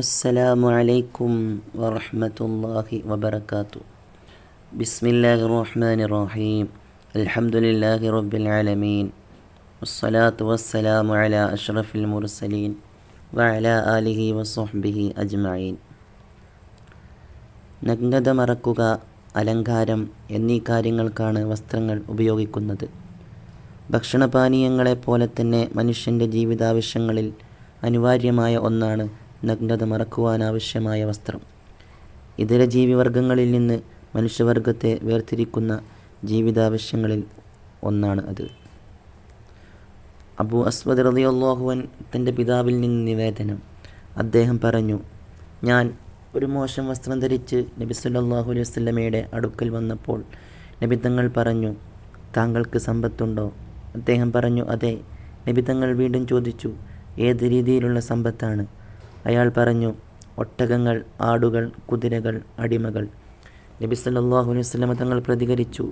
السلام عليكم ورحمة الله وبركاته بسم الله الرحمن الرحيم الحمد لله رب العالمين والصلاة والسلام على أشرف المرسلين وعلى آله وصحبه أجمعين നഗ്നത മറക്കുക അലങ്കാരം എന്നീ കാര്യങ്ങൾക്കാണ് വസ്ത്രങ്ങൾ ഉപയോഗിക്കുന്നത് ഭക്ഷണപാനീയങ്ങളെപ്പോലെ തന്നെ മനുഷ്യൻ്റെ ജീവിതാവശ്യങ്ങളിൽ അനിവാര്യമായ ഒന്നാണ് നഗ്നത മറക്കുവാനാവശ്യമായ വസ്ത്രം. ഇതര ജീവിവർഗങ്ങളിൽ നിന്ന് മനുഷ്യവർഗത്തെ വേർതിരിക്കുന്ന ജീവിതാവശ്യങ്ങളിൽ ഒന്നാണ് അത്. അബു അസ്വദ് റളിയല്ലാഹുവൻ തന്റെ പിതാവിൽ നിന്ന് നിവേദനം. അദ്ദേഹം പറഞ്ഞു ഞാൻ ഒരു മോശം വസ്ത്രം ധരിച്ച് നബി സല്ലല്ലാഹു അലൈഹി വസല്ലമയുടെ അടുക്കൽ വന്നപ്പോൾ നബി തങ്ങൾ പറഞ്ഞു താങ്കൾക്ക് സമ്പത്തുണ്ടോ? അദ്ദേഹം പറഞ്ഞു അതെ. നബി തങ്ങൾ വീണ്ടും ചോദിച്ചു ഏത് രീതിയിലുള്ള സമ്പത്താണ്? അയാൾ പറഞ്ഞു ഒട്ടകങ്ങൾ ആടുകൾ കുതിരകൾ അടിമകൾ. നബി സല്ലാഹു അലൈഹി വസല്ലമ തങ്ങൾ പ്രതികരിച്ചു.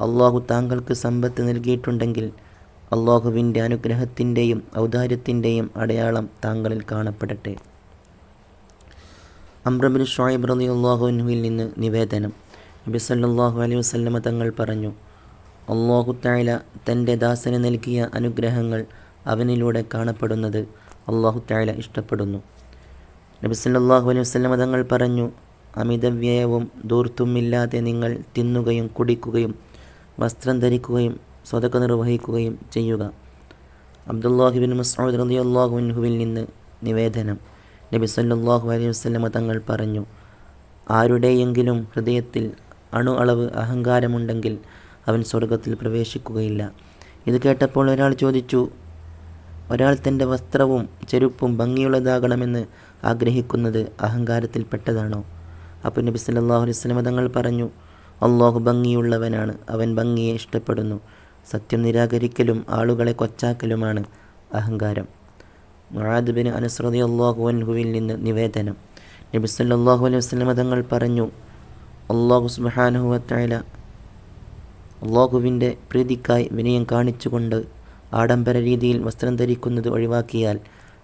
അള്ളാഹു താങ്കൾക്ക് സമ്പത്ത് നൽകിയിട്ടുണ്ടെങ്കിൽ അള്ളാഹുവിന്റെ അനുഗ്രഹത്തിന്റെയും ഔദാര്യത്തിന്റെയും അടയാളം താങ്കളിൽ കാണപ്പെടട്ടെ. അമ്രബിൻ ഷോയിബ് റലി അള്ളാഹുവിനുവിൽ നിന്ന് നിവേദനം. നബി സല്ലാഹു അലൈഹി വസ്ലമ തങ്ങൾ പറഞ്ഞു അള്ളാഹു തായ തന്റെ ദാസന് നൽകിയ അനുഗ്രഹങ്ങൾ അവനിലൂടെ കാണപ്പെടുന്നത് അള്ളാഹു താല ഇഷ്ടപ്പെടുന്നു. നബിസല്ലാഹു അലൈഹി വസ്ലം തങ്ങൾ പറഞ്ഞു അമിതവ്യയവും ദൂർത്തുമില്ലാതെ നിങ്ങൾ തിന്നുകയും കുടിക്കുകയും വസ്ത്രം ധരിക്കുകയും സ്വതക്ക നിർവഹിക്കുകയും ചെയ്യുക. അബ്ദുല്ലാഹിബിൻ മസ്ഊദ് റളിയല്ലാഹു അൻഹുവിൽ നിന്ന് നിവേദനം നബി സല്ലല്ലാഹു അലൈഹി വസ്ലമ തങ്ങൾ പറഞ്ഞു ആരുടെയെങ്കിലും ഹൃദയത്തിൽ അണു അളവ് അഹങ്കാരമുണ്ടെങ്കിൽ അവൻ സ്വർഗത്തിൽ പ്രവേശിക്കുകയില്ല. ഇത് കേട്ടപ്പോൾ ഒരാൾ ചോദിച്ചു ഒരാൾ തന്റെ വസ്ത്രവും ചെരുപ്പും ഭംഗിയുള്ളതാകണമെന്ന് ആഗ്രഹിക്കുന്നത് അഹങ്കാരത്തിൽപ്പെട്ടതാണോ? അപ്പോൾ നബി സല്ലാഹു അലൈഹി വസല്ലമ തങ്ങൾ പറഞ്ഞു അള്ളാഹു ഭംഗിയുള്ളവനാണ്. അവൻ ഭംഗിയെ ഇഷ്ടപ്പെടുന്നു. സത്യം നിരാകരിക്കലും ആളുകളെ കൊച്ചാക്കലുമാണ് അഹങ്കാരം. മുആദ് അനുസൃതി അള്ളാഹു അൻഹുവിൽ നിന്ന് നിവേദനം. നബി സല്ലാഹു അലൈഹി വസ്ലമ തങ്ങൾ പറഞ്ഞു അള്ളാഹു സുബ്ഹാനഹു വതആല അള്ളാഹുവിന്റെ പ്രീതിക്കായി വിനയം കാണിച്ചുകൊണ്ട് ആഡംബര രീതിയിൽ വസ്ത്രം ധരിക്കുന്നത് ഒഴിവാക്കിയാൽ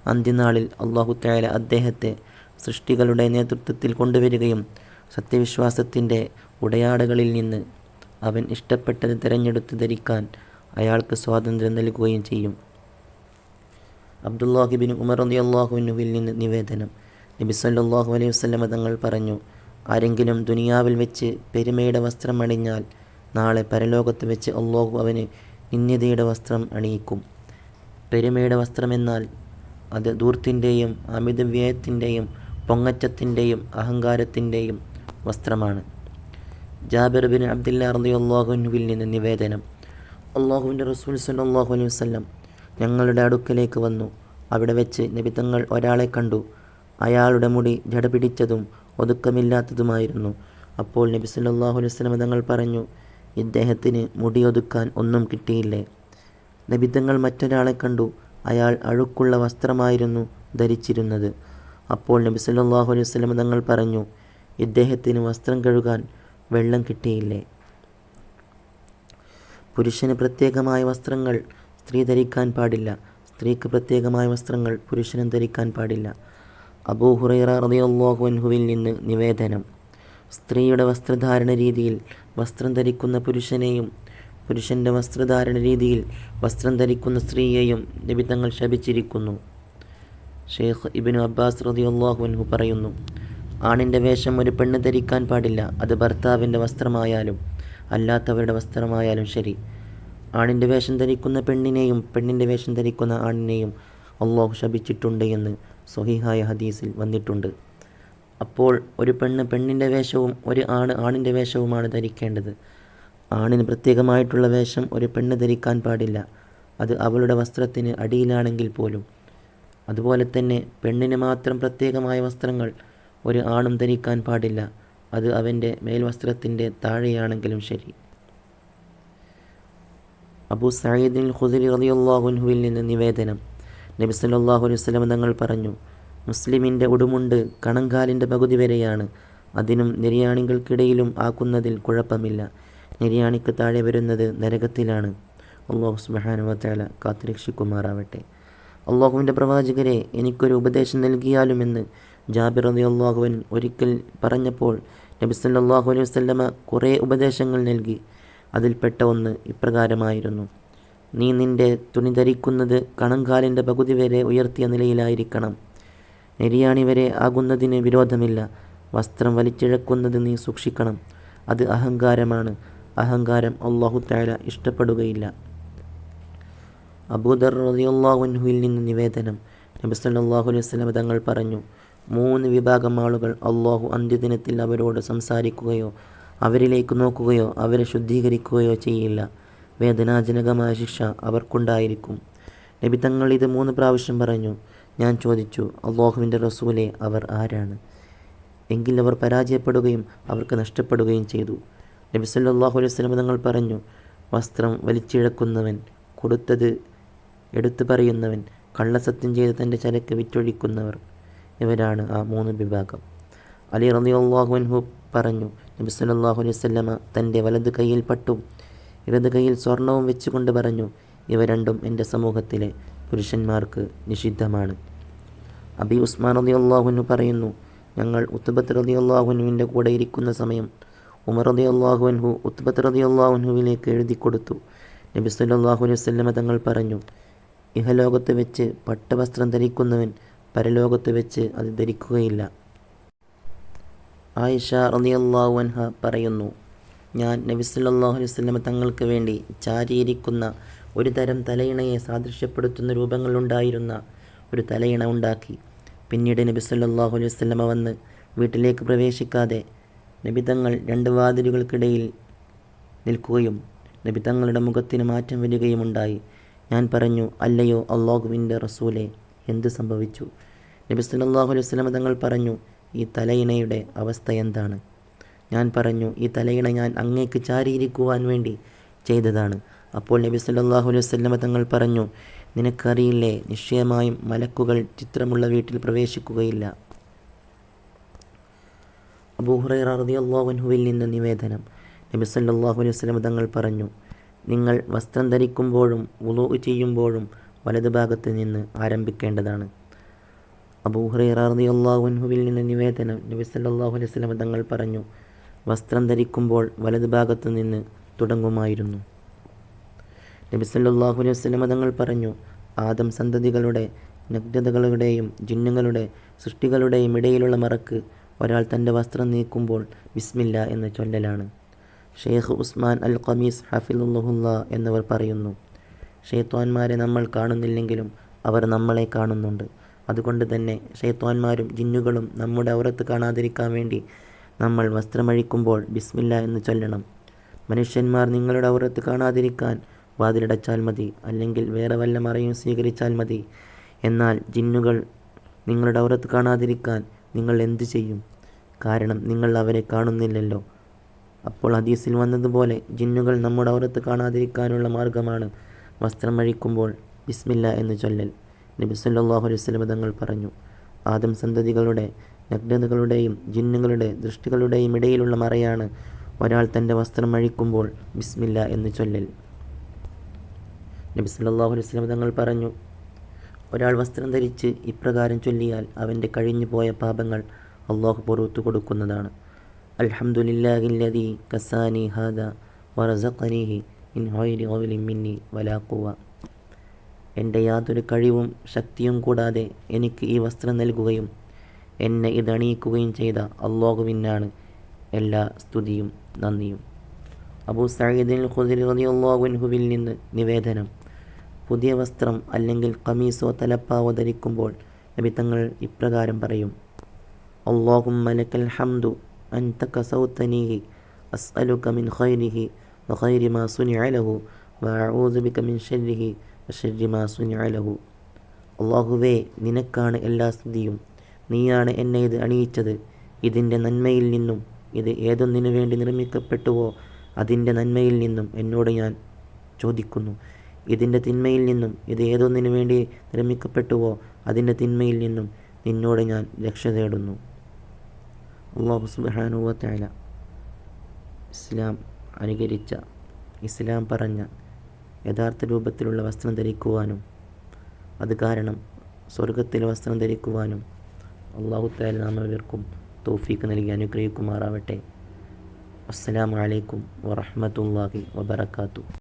അന്ത്യനാളിൽ അള്ളാഹുത്തായാല അദ്ദേഹത്തെ സൃഷ്ടികളുടെ നേതൃത്വത്തിൽ കൊണ്ടുവരികയും സത്യവിശ്വാസത്തിന്റെ ഉടയാടകളിൽ നിന്ന് അവൻ ഇഷ്ടപ്പെട്ടത് തിരഞ്ഞെടുത്ത് ധരിക്കാൻ അയാൾക്ക് സ്വാതന്ത്ര്യം നൽകുകയും ചെയ്യും. അബ്ദുല്ലാഹിബിൻ ഉമർ അലി അള്ളാഹുവിനുവിൽ നിന്ന് നിവേദനം. നബി സല്ലല്ലാഹു അലൈഹി വസല്ലമ തങ്ങൾ പറഞ്ഞു ആരെങ്കിലും ദുനിയാവിൽ വെച്ച് പെരുമയുടെ വസ്ത്രം അണിഞ്ഞാൽ നാളെ പരലോകത്ത് വെച്ച് അള്ളാഹു അവന് നിന്യതയുടെ വസ്ത്രം അണിയിക്കും. പെരുമയുടെ വസ്ത്രമെന്നാൽ അത് ധൂർത്തിന്റെയും അമിതവ്യയത്തിന്റെയും പൊങ്ങച്ചത്തിന്റെയും അഹങ്കാരത്തിന്റെയും വസ്ത്രമാണ്. ജാബിർ ബിൻ അബ്ദുല്ല റതി അള്ളാഹുവിൽ നിന്ന് നിവേദനം. അള്ളാഹുവിന്റെ റസൂൽ സല്ലല്ലാഹു അലൈഹി വസല്ലം ഞങ്ങളുടെ അടുക്കലേക്ക് വന്നു. അവിടെ വെച്ച് നബിതങ്ങൾ ഒരാളെ കണ്ടു. അയാളുടെ മുടി ജട പിടിച്ചതും ഒതുക്കമില്ലാത്തതുമായിരുന്നു. അപ്പോൾ നബി സല്ലല്ലാഹു അലൈഹി വസല്ലം തങ്ങൾ പറഞ്ഞു ഇദ്ദേഹത്തിന് മുടിയൊതുക്കാൻ ഒന്നും കിട്ടിയില്ലേ? നബിതങ്ങൾ മറ്റൊരാളെ കണ്ടു. അയാൾ അഴുക്കുള്ള വസ്ത്രമായിരുന്നു ധരിച്ചിരുന്നത്. അപ്പോൾ നബി സല്ലാഹു അലൈഹി വസല്ലം തങ്ങൾ പറഞ്ഞു ഇദ്ദേഹത്തിന് വസ്ത്രം കഴുകാൻ വെള്ളം കിട്ടിയില്ലേ? പുരുഷന് പ്രത്യേകമായ വസ്ത്രങ്ങൾ സ്ത്രീ ധരിക്കാൻ പാടില്ല. സ്ത്രീക്ക് പ്രത്യേകമായ വസ്ത്രങ്ങൾ പുരുഷനും ധരിക്കാൻ പാടില്ല. അബൂ ഹുറൈറ റളിയല്ലാഹു അൻഹുവിൽ നിന്ന് നിവേദനം. സ്ത്രീയുടെ വസ്ത്രധാരണ രീതിയിൽ വസ്ത്രം ധരിക്കുന്ന പുരുഷനെയും പുരുഷന്റെ വസ്ത്രധാരണ രീതിയിൽ വസ്ത്രം ധരിക്കുന്ന സ്ത്രീയെയും നിബിതങ്ങൾ ശപിച്ചിരിക്കുന്നു. ഷെയ്ഖ് ഇബിനു അബ്ബാസ് റളിയല്ലാഹു അൻഹു പറയുന്നു ആണിന്റെ വേഷം ഒരു പെണ്ണ് ധരിക്കാൻ പാടില്ല അത് ഭർത്താവിന്റെ വസ്ത്രമായാലും അല്ലാത്തവരുടെ വസ്ത്രമായാലും ശരി. ആണിന്റെ വേഷം ധരിക്കുന്ന പെണ്ണിനെയും പെണ്ണിന്റെ വേഷം ധരിക്കുന്ന ആണിനെയും അള്ളാഹു ശപിച്ചിട്ടുണ്ട് എന്ന് സൊഹിഹായ ഹദീസിൽ വന്നിട്ടുണ്ട്. അപ്പോൾ ഒരു പെണ്ണ് പെണ്ണിന്റെ വേഷവും ഒരു ആണ് ആണിന്റെ വേഷവുമാണ് ധരിക്കേണ്ടത്. ആണിന് പ്രത്യേകമായിട്ടുള്ള വേഷം ഒരു പെണ്ണ് ധരിക്കാൻ പാടില്ല. അത് അവളുടെ വസ്ത്രത്തിന് അടിയിലാണെങ്കിൽ പോലും. അതുപോലെ തന്നെ പെണ്ണിന് മാത്രം പ്രത്യേകമായ വസ്ത്രങ്ങൾ ഒരു ആണും ധരിക്കാൻ പാടില്ല. അത് അവന്റെ മേൽവസ്ത്രത്തിന്റെ താഴെയാണെങ്കിലും ശരി. അബൂ സയ്യിദിൻ ഖുദരി റളിയല്ലാഹുവിൽ നിന്ന് നിവേദനം. നബി സല്ലല്ലാഹു അലൈഹി വസല്ലം തങ്ങൾ പറഞ്ഞു മുസ്ലിമിന്റെ ഉടുമുണ്ട് കണങ്കാലിന്റെ പകുതി വരെയാണ്. അതിനും നിര്യാണികൾക്കിടയിലും ആക്കുന്നതിൽ കുഴപ്പമില്ല. നിര്യാണിക്ക് താഴെ വരുന്നത് നരകത്തിലാണ്. അള്ളാഹു സുബ്ഹാനഹു വതആല കാത്തുരക്ഷിക്കുമാറാവട്ടെ. അള്ളാഹുവിന്റെ പ്രവാചകരെ എനിക്കൊരു ഉപദേശം നൽകിയാലുമെന്ന് ജാബിർ അലി അള്ളാഹുവൻ ഒരിക്കൽ പറഞ്ഞപ്പോൾ നബി സല്ലല്ലാഹു അലൈഹി വസല്ലമ കുറേ ഉപദേശങ്ങൾ നൽകി. അതിൽപ്പെട്ട ഒന്ന് ഇപ്രകാരമായിരുന്നു. നീ നിന്റെ തുണി ധരിക്കുന്നത് കണങ്കാലിന്റെ പകുതി വരെ ഉയർത്തിയ നിലയിലായിരിക്കണം. നെരിയാണി വരെ ആകുന്നതിന് വിരോധമില്ല. വസ്ത്രം വലിച്ചിഴക്കുന്നത് നീ സൂക്ഷിക്കണം. അത് അഹങ്കാരമാണ്. അഹങ്കാരം അള്ളാഹു താര ഇഷ്ടപ്പെടുകയില്ല. അബൂദർ റളിയല്ലാഹുവിൽ നിന്ന് നിവേദനം. നബി സല്ലാഹു അലൈഹി വസല്ലം തങ്ങൾ പറഞ്ഞു മൂന്ന് വിഭാഗം ആളുകൾ അള്ളാഹു അന്ത്യദിനത്തിൽ അവരോട് സംസാരിക്കുകയോ അവരിലേക്ക് നോക്കുകയോ അവരെ ശുദ്ധീകരിക്കുകയോ ചെയ്യില്ല. വേദനാജനകമായ ശിക്ഷ അവർക്കുണ്ടായിരിക്കും. നബി തങ്ങൾ ഇത് മൂന്ന് പ്രാവശ്യം പറഞ്ഞു. ഞാൻ ചോദിച്ചു അള്ളാഹുവിന്റെ റസൂലെ അവർ ആരാണ്? എങ്കിൽ അവർ പരാജയപ്പെടുകയും അവർക്ക് നഷ്ടപ്പെടുകയും ചെയ്തു. നബി സല്ലാഹു അലൈഹി സ്വലം തങ്ങൾ പറഞ്ഞു വസ്ത്രം വലിച്ചിഴക്കുന്നവൻ കൊടുത്തത് എടുത്തു പറയുന്നവൻ കള്ളസത്യം ചെയ്ത് തന്റെ ചരക്ക് വിറ്റൊഴിക്കുന്നവർ ഇവരാണ് ആ മൂന്ന് വിഭാഗം. അലി റളിയല്ലാഹു അൻഹു പറഞ്ഞു നബി സല്ലാഹു അലൈഹി വസല്ലമ തന്റെ വലത് കൈയിൽ പട്ടും ഇടത് കൈയിൽ സ്വർണവും വെച്ചുകൊണ്ട് പറഞ്ഞു ഇവ രണ്ടും എന്റെ സമൂഹത്തിലെ പുരുഷന്മാർക്ക് നിഷിദ്ധമാണ്. അബി ഉസ്മാൻ റതി അള്ളാഹുനു പറയുന്നു ഞങ്ങൾ ഉത്തുബത്ത് അള്ളാഹുനുവിന്റെ കൂടെ ഇരിക്കുന്ന സമയം ഉമർ റതി അള്ളാഹുൻഹു ഉത്തുബത്ത് അള്ളാഹുനുവിലേക്ക് എഴുതി കൊടുത്തു. നബി സല്ലല്ലാഹു അലൈഹി വസല്ലമ തങ്ങൾ പറഞ്ഞു ഇഹലോകത്ത് വെച്ച് പട്ടവസ്ത്രം ധരിക്കുന്നവൻ പരലോകത്ത് വെച്ച് അത് ധരിക്കുകയില്ല. ആയിഷ റളിയല്ലാഹു അൻഹ പറയുന്നു ഞാൻ നബി സല്ലല്ലാഹു അലൈഹി വസല്ലമ തങ്ങൾക്ക് വേണ്ടി ചാരിയിരിക്കുന്ന ഒരു തരം തലയിണയെ സാദൃശ്യപ്പെടുത്തുന്ന രൂപങ്ങളുണ്ടായിരുന്ന ഒരു തലയിണ ഉണ്ടാക്കി. പിന്നീട് നബി സല്ലാഹു അലൈഹി വസല്ലമ വന്ന് വീട്ടിലേക്ക് പ്രവേശിക്കാതെ നബിതങ്ങൾ രണ്ട് വാതിലുകൾക്കിടയിൽ നിൽക്കുകയും നബിതങ്ങളുടെ മുഖത്തിന് മാറ്റം വരികയും ഉണ്ടായി. ഞാൻ പറഞ്ഞു അല്ലയോ അള്ളാഹുവിന്റെ റസൂലെ എന്ത് സംഭവിച്ചു? നബി സല്ലാഹു അലൈഹി വസല്ലമ തങ്ങൾ പറഞ്ഞു ഈ തലയിണയുടെ അവസ്ഥ എന്താണ്? ഞാൻ പറഞ്ഞു ഈ തലയിണ ഞാൻ അങ്ങേക്ക് ചാരിയിരിക്കുവാൻ വേണ്ടി ചെയ്തതാണ്. അപ്പോൾ നബി സല്ലാഹു അലൈഹി വസല്ലമ തങ്ങൾ പറഞ്ഞു നിനക്കറിയില്ലേ നിശ്ചയമായും മലക്കുകൾ ചിത്രമുള്ള വീട്ടിൽ പ്രവേശിക്കുകയില്ല. അബൂഹുറൈറ റളിയല്ലാഹു അൻഹുവിൽ നിന്ന് നിവേദനം. നബി സല്ലാഹു അലൈഹി വസല്ലമ തങ്ങൾ പറഞ്ഞു നിങ്ങൾ വസ്ത്രം ധരിക്കുമ്പോഴും വുളൂ ചെയ്യുമ്പോഴും വലതുഭാഗത്ത് നിന്ന് ആരംഭിക്കേണ്ടതാണ്. അബൂഹുറൈറ റളിയല്ലാഹു അൻഹുവിൽ നിന്ന് നിവേദനം. നബി സല്ലാഹു അലൈഹി വസല്ലമ തങ്ങൾ പറഞ്ഞു വസ്ത്രം ധരിക്കുമ്പോൾ വലതുഭാഗത്ത് നിന്ന് തുടങ്ങുമായിരുന്നു. നബി സല്ലാഹു അലൈഹി വസ്ലം തങ്ങൾ പറഞ്ഞു ആദം സന്തതികളുടെ നഗ്നതകളുടെയും ജിന്നുകളുടെ സൃഷ്ടികളുടെയും ഇടയിലുള്ള മറക്ക് ഒരാൾ തന്റെ വസ്ത്രം നീക്കുമ്പോൾ ബിസ്മില്ല എന്ന ചൊല്ലലാണ്. ഷെയ്ഖ് ഉസ്മാൻ അൽ ഖമീസ് ഹഫിലുല്ല എന്നിവർ പറയുന്നു ഷെയ്ത്തോന്മാരെ നമ്മൾ കാണുന്നില്ലെങ്കിലും അവർ നമ്മളെ കാണുന്നുണ്ട്. അതുകൊണ്ട് തന്നെ ഷെയ്ത്തോന്മാരും ജിന്നുകളും നമ്മുടെ ഔറത്ത് കാണാതിരിക്കാൻ വേണ്ടി നമ്മൾ വസ്ത്രമഴിക്കുമ്പോൾ ബിസ്മില്ല എന്ന് ചൊല്ലണം. മനുഷ്യന്മാർ നിങ്ങളുടെ ഔറത്ത് കാണാതിരിക്കാൻ വാതിലടച്ചാൽ മതി അല്ലെങ്കിൽ വേറെ വല്ല മറയും സ്വീകരിച്ചാൽ മതി. എന്നാൽ ജിന്നുകൾ നിങ്ങളുടെ ഔറത്ത് കാണാതിരിക്കാൻ നിങ്ങൾ എന്തു ചെയ്യും? കാരണം നിങ്ങൾ അവരെ കാണുന്നില്ലല്ലോ. അപ്പോൾ ഹദീസിൽ വന്നതുപോലെ ജിന്നുകൾ നമ്മുടെ ഔറത്ത് കാണാതിരിക്കാനുള്ള മാർഗമാണ് വസ്ത്രം അഴിക്കുമ്പോൾ ബിസ്മില്ല എന്ന് ചൊല്ലൽ. നബി വസല്ലം തങ്ങൾ പറഞ്ഞു ആദം സന്തതികളുടെ നഗ്നതകളുടെയും ജിന്നുകളുടെ ദൃഷ്ടികളുടെയും ഇടയിലുള്ള മറയാണ് ഒരാൾ തന്റെ വസ്ത്രം അഴിക്കുമ്പോൾ ബിസ്മില്ല എന്ന് ചൊല്ലൽ. നബി സല്ലാഹു അലൈഹി സ്വലം തങ്ങൾ പറഞ്ഞു ഒരാൾ വസ്ത്രം ധരിച്ച് ഇപ്രകാരം ചൊല്ലിയാൽ അവന്റെ കഴിഞ്ഞുപോയ പാപങ്ങൾ അള്ളാഹു പുറത്തു കൊടുക്കുന്നതാണ്. അൽഹംദുലില്ലാഹില്ലദി കസാനി ഹാദ വറസഖനിഹി ഇൻ ഹൈരി ഖൗലിൻ മിന്നി വലാ ഖുവ എന്റെ യാതൊരു കഴിവും ശക്തിയും കൂടാതെ എനിക്ക് ഈ വസ്ത്രം നൽകുകയും എന്നെ ഇതണിയിക്കുകയും ചെയ്ത അള്ളാഹുവിനാണ് എല്ലാ സ്തുതിയും നന്ദിയും. അബൂ സയ്യിദിൽ ഖുദരി റളിയല്ലാഹു അൻഹുവിൽ നിന്ന് നിവേദനം. പുതിയ വസ്ത്രം അല്ലെങ്കിൽ കമീസോ തലപ്പാവോ ധരിക്കുമ്പോൾ തങ്ങൾ ഇപ്രകാരം പറയും. അള്ളാഹും ലക്കൽ ഹംദു അൻത കസൗത്തനീഹി അസ്അലുക മിൻ ഖൈരിഹി വഖൈരി മാ സുനിഅ ലഹു വഅഊദു ബിക മിൻ മാ അള്ളാഹുവേ നിനക്കാണ് എല്ലാ സ്തുതിയും നീയാണ് എന്നെ ഇത് അണിയിച്ചത്. ഇതിന്റെ നന്മയിൽ നിന്നും ഇത് ഏതൊന്നിനു വേണ്ടി നിർമ്മിക്കപ്പെട്ടുവോ അതിന്റെ നന്മയിൽ നിന്നും എന്നോട് ഞാൻ ചോദിക്കുന്നു. ഇതിന്റെ തിന്മയിൽ നിന്നും ഇത് ഏതൊന്നിനു വേണ്ടി നിർമ്മിക്കപ്പെട്ടുവോ അതിന്റെ തിന്മയിൽ നിന്നും നിന്നോട് ഞാൻ രക്ഷ തേടുന്നു. അള്ളാഹു സുബ്ഹാനഹു തആല ഇസ്ലാം അനുകരിച്ച ഇസ്ലാം പറഞ്ഞ യഥാർത്ഥ രൂപത്തിലുള്ള വസ്ത്രം ധരിക്കുവാനും അത് കാരണം സ്വർഗത്തിലെ വസ്ത്രം ധരിക്കുവാനും അള്ളാഹു താല നാം ഇവർക്കും തോഫീക്ക് നൽകി അനുഗ്രഹിക്കുമാറാവട്ടെ. അസ്സാം വലൈക്കും വറഹ്മത്തുള്ളാഹി വബറകാതുഹു.